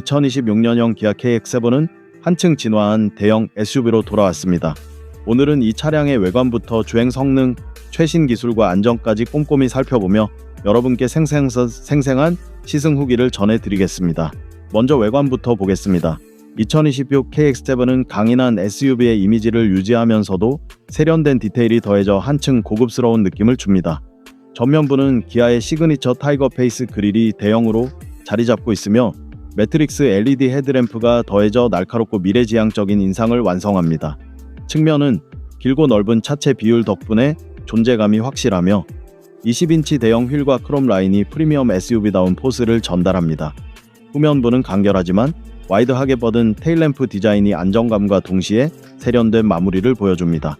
2026년형 기아 KX7은 한층 진화한 대형 SUV로 돌아왔습니다. 오늘은 이 차량의 외관부터 주행 성능, 최신 기술과 안전까지 꼼꼼히 살펴보며 여러분께 생생, 생생한 시승 후기를 전해드리겠습니다. 먼저 외관부터 보겠습니다. 2026 KX7은 강인한 SUV의 이미지를 유지하면서도 세련된 디테일이 더해져 한층 고급스러운 느낌을 줍니다. 전면부는 기아의 시그니처 타이거 페이스 그릴이 대형으로 자리 잡고 있으며 매트릭스 LED 헤드램프가 더해져 날카롭고 미래지향적인 인상을 완성합니다. 측면은 길고 넓은 차체 비율 덕분에 존재감이 확실하며 20인치 대형 휠과 크롬 라인이 프리미엄 SUV다운 포스를 전달합니다. 후면부는 간결하지만 와이드하게 뻗은 테일램프 디자인이 안정감과 동시에 세련된 마무리를 보여줍니다.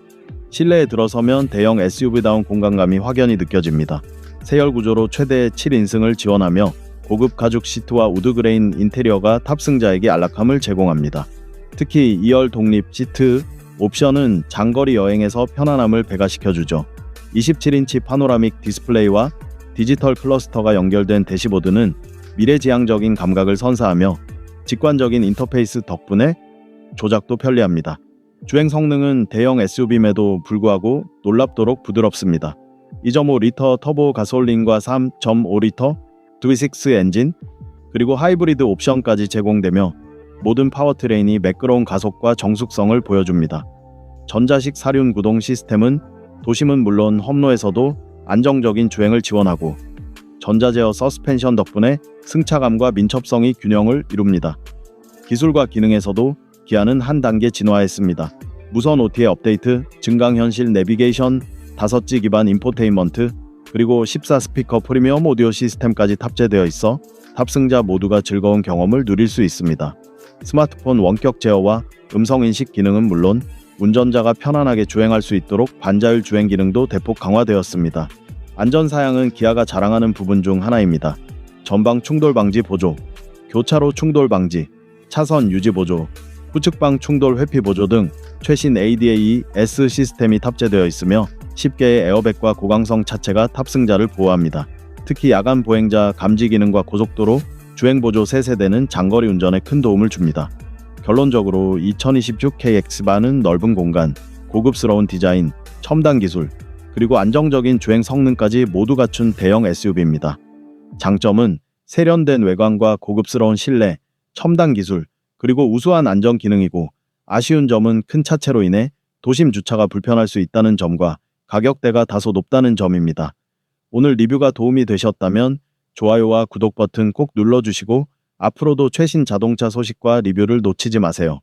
실내에 들어서면 대형 SUV다운 공간감이 확연히 느껴집니다. 세열 구조로 최대 7인승을 지원하며 고급 가죽 시트와 우드 그레인 인테리어가 탑승자에게 안락함을 제공합니다. 특히 2열 독립 시트 옵션은 장거리 여행에서 편안함을 배가시켜주죠. 27인치 파노라믹 디스플레이와 디지털 클러스터가 연결된 대시보드는 미래지향적인 감각을 선사하며 직관적인 인터페이스 덕분에 조작도 편리합니다. 주행 성능은 대형 SUV임에도 불구하고 놀랍도록 부드럽습니다. 2.5리터 터보 가솔린과 3.5리터 V6 엔진, 그리고 하이브리드 옵션까지 제공되며 모든 파워트레인이 매끄러운 가속과 정숙성을 보여줍니다. 전자식 사륜 구동 시스템은 도심은 물론 험로에서도 안정적인 주행을 지원하고 전자제어 서스펜션 덕분에 승차감과 민첩성이 균형을 이룹니다. 기술과 기능에서도 기아는 한 단계 진화했습니다. 무선 OTA 업데이트, 증강현실 내비게이션, 5G 기반 인포테인먼트, 그리고 14 스피커 프리미엄 오디오 시스템까지 탑재되어 있어 탑승자 모두가 즐거운 경험을 누릴 수 있습니다. 스마트폰 원격 제어와 음성 인식 기능은 물론 운전자가 편안하게 주행할 수 있도록 반자율 주행 기능도 대폭 강화되었습니다. 안전 사양은 기아가 자랑하는 부분 중 하나입니다. 전방 충돌 방지 보조, 교차로 충돌 방지, 차선 유지 보조, 후측방 충돌 회피 보조 등 최신 ADAS 시스템이 탑재되어 있으며 10개의 에어백과 고강성 차체가 탑승자를 보호합니다. 특히 야간 보행자 감지 기능과 고속도로 주행 보조 3세대는 장거리 운전에 큰 도움을 줍니다. 결론적으로 2026 KX4는 넓은 공간, 고급스러운 디자인, 첨단 기술, 그리고 안정적인 주행 성능까지 모두 갖춘 대형 SUV입니다. 장점은 세련된 외관과 고급스러운 실내, 첨단 기술, 그리고 우수한 안전 기능이고 아쉬운 점은 큰 차체로 인해 도심 주차가 불편할 수 있다는 점과 가격대가 다소 높다는 점입니다. 오늘 리뷰가 도움이 되셨다면 좋아요와 구독 버튼 꼭 눌러주시고 앞으로도 최신 자동차 소식과 리뷰를 놓치지 마세요.